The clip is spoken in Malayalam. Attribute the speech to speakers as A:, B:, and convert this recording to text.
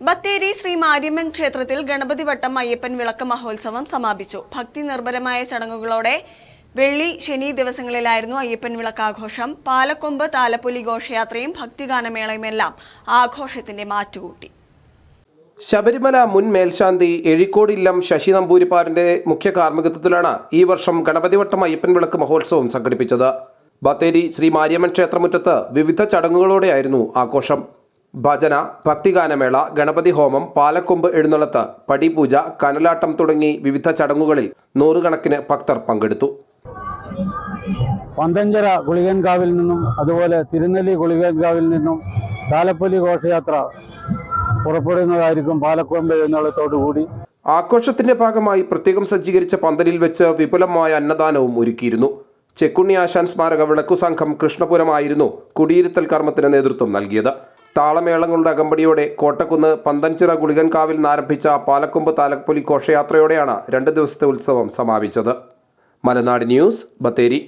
A: ബത്തേരി ശ്രീ മാര്യമ്മൻ ക്ഷേത്രത്തിൽ ഗണപതി വട്ടം അയ്യപ്പൻ വിളക്ക് മഹോത്സവം സമാപിച്ചു. ഭക്തി നിർഭരമായ ചടങ്ങുകളോടെ വെള്ളി ശനി ദിവസങ്ങളിലായിരുന്നു അയ്യപ്പൻ വിളക്കാഘോഷം. പാലക്കൊമ്പ് താലപ്പൊലി ഘോഷയാത്രയും ഭക്തിഗാനമേളയുമെല്ലാം ആഘോഷത്തിന്റെ മാറ്റുകൂട്ടി.
B: ശബരിമല മുൻ മേൽശാന്തി എഴിക്കോടില്ലം ശശി നമ്പൂരിപ്പാടിന്റെ മുഖ്യ കാർമ്മികത്വത്തിലാണ് ഈ വർഷം ഗണപതിവട്ടം അയ്യപ്പൻ വിളക്ക് മഹോത്സവം സംഘടിപ്പിച്ചത്. ബത്തേരി ശ്രീ മാരിയമ്മൻ ക്ഷേത്രമുറ്റത്ത് വിവിധ ചടങ്ങുകളോടെയായിരുന്നു ആഘോഷം. ഭജന ഭക്തിഗാനമേള ഗണപതി ഹോമം പാലക്കൊമ്പ് എഴുന്നള്ളത്ത് പടിപൂജ കനലാട്ടം തുടങ്ങി വിവിധ ചടങ്ങുകളിൽ നൂറുകണക്കിന് ഭക്തർ പങ്കെടുത്തു.
C: പന്തഞ്ചര ഗുളികൻകാവിൽ നിന്നും അതുപോലെ തിരുനെല്ലി ഗുളികൻകാവിൽ നിന്നും താലപ്പൊലി ഘോഷയാത്ര പുറപ്പെടുന്നതായിരിക്കും പാലക്കൊമ്പ് എഴുന്നള്ളത്തോടുകൂടി കൂടി.
B: ആഘോഷത്തിന്റെ ഭാഗമായി പ്രത്യേകം സജ്ജീകരിച്ച പന്തലിൽ വെച്ച് വിപുലമായ അന്നദാനവും ഒരുക്കിയിരുന്നു. ചെക്കുണ്ണി ആശാൻ സ്മാരക വിളക്കു സംഘം കൃഷ്ണപുരമായിരുന്നു കുടിയിരുത്തൽ കർമ്മത്തിന് നേതൃത്വം നൽകിയത്. താളമേളങ്ങളുടെ അകമ്പടിയോടെ കോട്ടക്കുന്ന് പന്തൻചിറ ഗുളികൻകാവിൽ നിന്നാരംഭിച്ച പാലക്കൊമ്പ് താലപ്പൊലി ഘോഷയാത്രയോടെയാണ് രണ്ട് ദിവസത്തെ ഉത്സവം സമാപിച്ചത്. മലനാട് ന്യൂസ് ബത്തേരി.